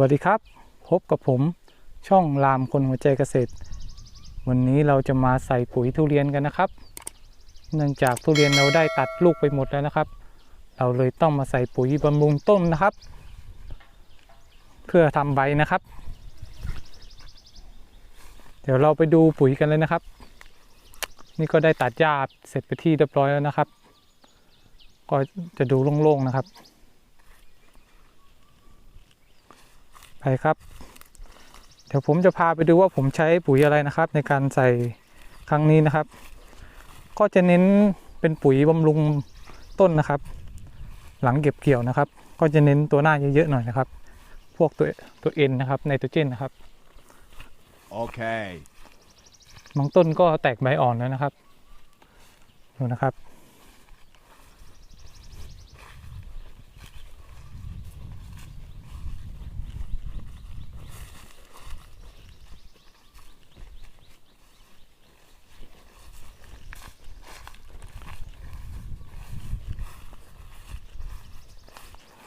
วัสดีครับ พบกับผมช่องรามคนหัวใจเกษตร วันนี้เราจะมาใส่ปุ๋ยทุเรียนกันนะครับ เนื่องจากทุเรียนเราได้ตัดลูกไปหมดแล้วนะครับ เราเลยต้องมาใส่ปุ๋ยบำรุงต้นนะครับ เพื่อทำใบนะครับ เดี๋ยวเราไปดูปุ๋ยกันเลยนะครับ นี่ก็ได้ตัดหญ้าเสร็จไปที่เรียบร้อยแล้วนะครับ ก็จะดูโล่งๆนะครับ ไปครับ เดี๋ยวผมจะพาไปดูว่าผมใช้ปุ๋ยอะไรนะครับ ในการใส่ครั้งนี้นะครับ ก็จะเน้นเป็นปุ๋ยบำรุงต้นนะครับ หลังเก็บเกี่ยวนะครับ ก็จะเน้นตัวหน้าเยอะๆหน่อยนะครับ พวกตัวตัวเอ็นนะครับไนโตรเจนนะครับ Okay. บางต้นก็แตกใบอ่อนแล้วนะครับดูนะครับ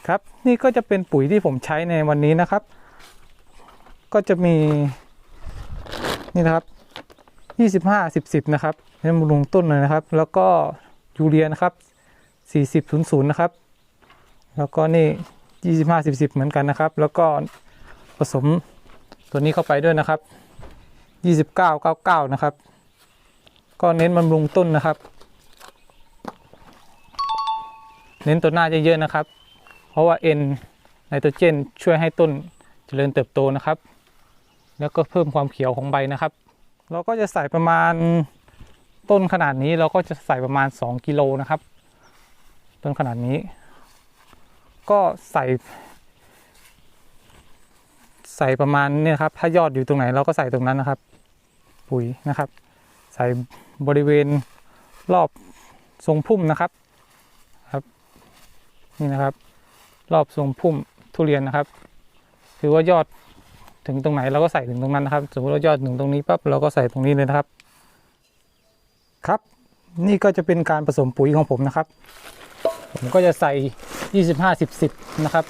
ครับ นี่ก็จะเป็นปุ๋ยที่ผมใช้ในวันนี้นะครับ ก็จะมี นี่นะครับยี่สิบห้าสิบสิบนะครับให้บำรุงต้นเลยนะครับ แล้วก็ยูเรียนะครับสี่สิบศูนย์ศูนย์นะครับ แล้วก็นี่ยี่สิบห้าสิบสิบเหมือนกันนะครับ แล้วก็ผสมตัวนี้เข้าไปด้วยนะครับยี่สิบเก้าเก้าเก้านะครับ ก็เน้นบำรุงต้นนะครับ เน้นตัวหน้าเยอะๆนะครับ เพราะว่าเอ็นไนโตรเจนช่วยให้ต้นเจริญเติบโตนะครับ แล้วก็เพิ่มความเขียวของใบนะครับ เราก็จะใส่ประมาณต้นขนาดนี้เราก็จะใส่ประมาณ 2กิโลนะครับ ต้นขนาดนี้ ก็ใส่ ใส่ประมาณเนี่ยครับ ถ้ายอดอยู่ตรงไหนเราก็ใส่ตรงนั้นนะครับ ปุ๋ยนะครับ ใส่บริเวณรอบทรงพุ่มนะครับครับ นี่นะครับ รอบทรงพุ่มทุเรียนนะครับ คือว่ายอดถึงตรงไหนเราก็ใส่ถึงตรงนั้นนะครับ สมมติเรายอดถึงตรงนี้ปั๊บเราก็ใส่ตรงนี้เลยนะครับ ครับ นี่ก็จะเป็นการผสมปุ๋ยของผมนะครับ ผมก็จะใส่ 25 10 10 นะครับ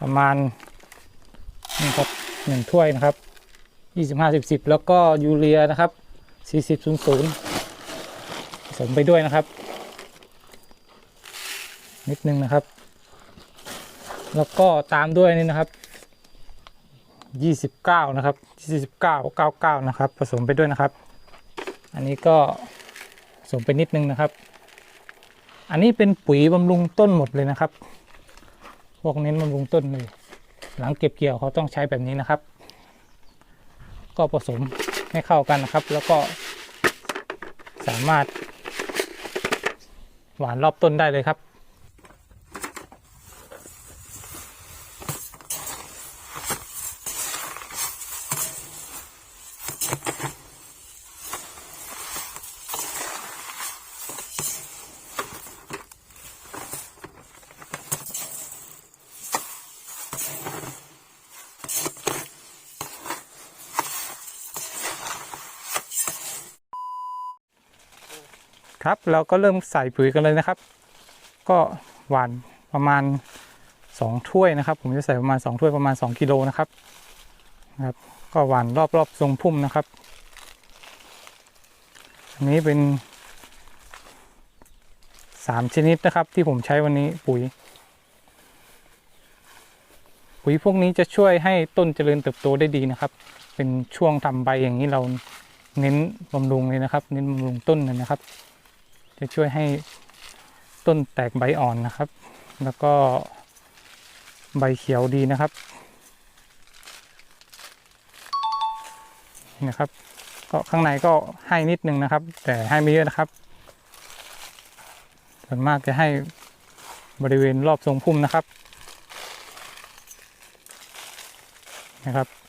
ประมาณนี่ครับหนึ่งถ้วยนะครับ 25 10 10 แล้วก็ยูเรียนะครับ 40 00ผสมไปด้วยนะครับ นิดนึงนะครับ แล้วก็ตามด้วยนี่นะครับ29นะครับ29 99นะครับ ผสมไปด้วยนะครับ อันนี้ก็ผสมไปนิดนึงนะครับ อันนี้เป็นปุ๋ยบำรุงต้นหมดเลยนะครับ พวกเน้นบำรุงต้นเลย หลังเก็บเกี่ยวเขาต้องใช้แบบนี้นะครับ ก็ผสมให้เข้ากันนะครับ แล้วก็สามารถหวานรอบต้นได้เลยครับ ครับ เราก็เริ่มใส่ปุ๋ยกันเลยนะครับ ก็หว่านประมาณ 2 ถ้วยนะครับ ผมจะใส่ประมาณ 2 ถ้วยประมาณ 2 กิโลนะครับนะครับ ก็หว่านรอบๆทรงพุ่มนะครับ อันนี้เป็น 3 ชนิดนะครับ ที่ผมใช้วันนี้ปุ๋ย ปุ๋ยพวกนี้จะช่วยให้ต้นเจริญเติบโตได้ดีนะครับ เป็นช่วงทำใบอย่างนี้เราเน้นบำรุงเลยนะครับ เน้นบำรุงต้นเลยนะครับ จะช่วยให้ต้นแตกใบอ่อนนะครับ แล้วก็ใบเขียวดีนะครับนี่นะครับ ก็ข้างในก็ให้นิดนึงนะครับ แต่ให้ไม่เยอะนะครับ ส่วนมากจะให้บริเวณรอบทรงพุ่มนะครับนะครับ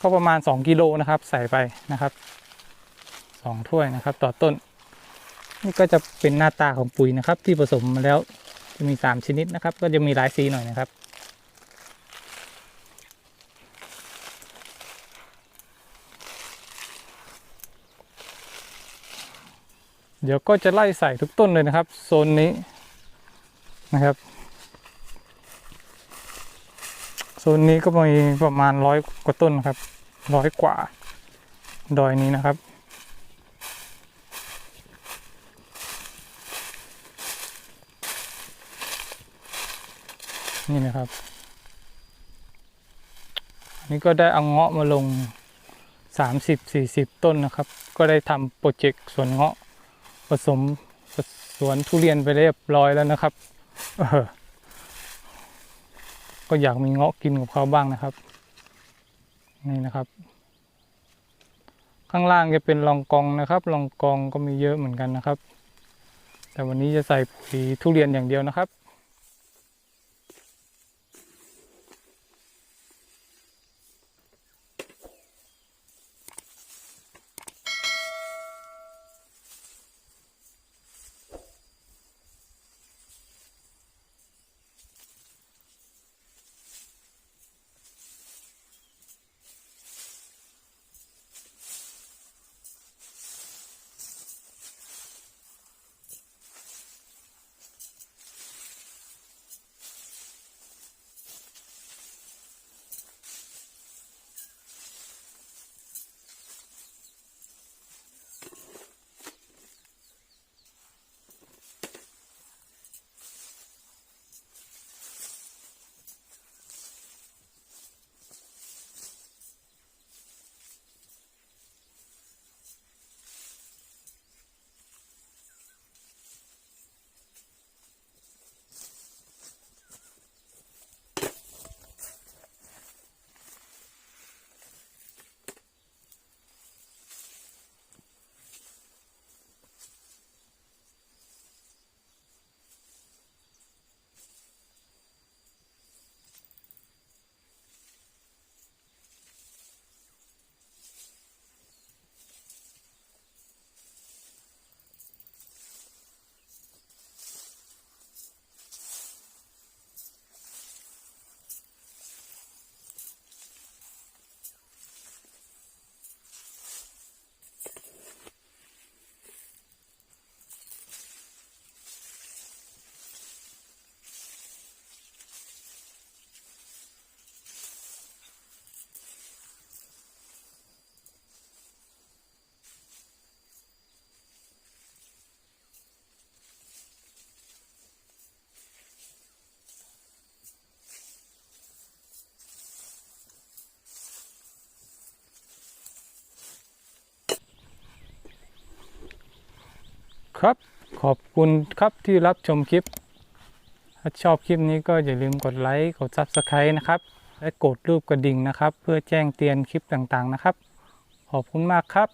ก็ประมาณ 2 กิโลนะครับ ใส่ไปนะครับ 2 ถ้วยนะครับ ต่อต้น นี่ก็จะเป็นหน้าตาของปุ๋ยนะครับ ที่ผสมมาแล้วจะมี 3 ชนิดนะครับ ก็จะมีหลายสีหน่อยนะครับเดี๋ยวก็จะไล่ใส่ทุกต้นเลยนะครับ โซนนี้นะครับ โซ นนี้ก็มีประมาณร้อยกว่าต้นครับร้อยกว่า ดอยนี้นะครับ นี่นะครับ อันนี้ก็ได้เอาเงาะมาลง 30-40 ต้นนะครับ ก็ได้ทำโปรเจกต์สวนเงาะผสมสวนทุเรียนไปเรียบร้อยแล้วนะครับ เออ ก็อยากมีเงาะกินกับเขาบ้างนะครับ นี่นะครับ ข้างล่างจะเป็นรองกองนะครับรองกองก็มีเยอะเหมือนกันนะครับ แต่วันนี้จะใส่ปุ๋ยทุเรียนอย่างเดียวนะครับ ครับ ขอบคุณครับที่รับชมคลิป ถ้าชอบคลิปนี้ก็อย่าลืมกดไลค์กด Subscribe นะครับ และกดรูปกระดิ่งนะครับ เพื่อแจ้งเตือนคลิปต่างๆนะครับ ขอบคุณมากครับ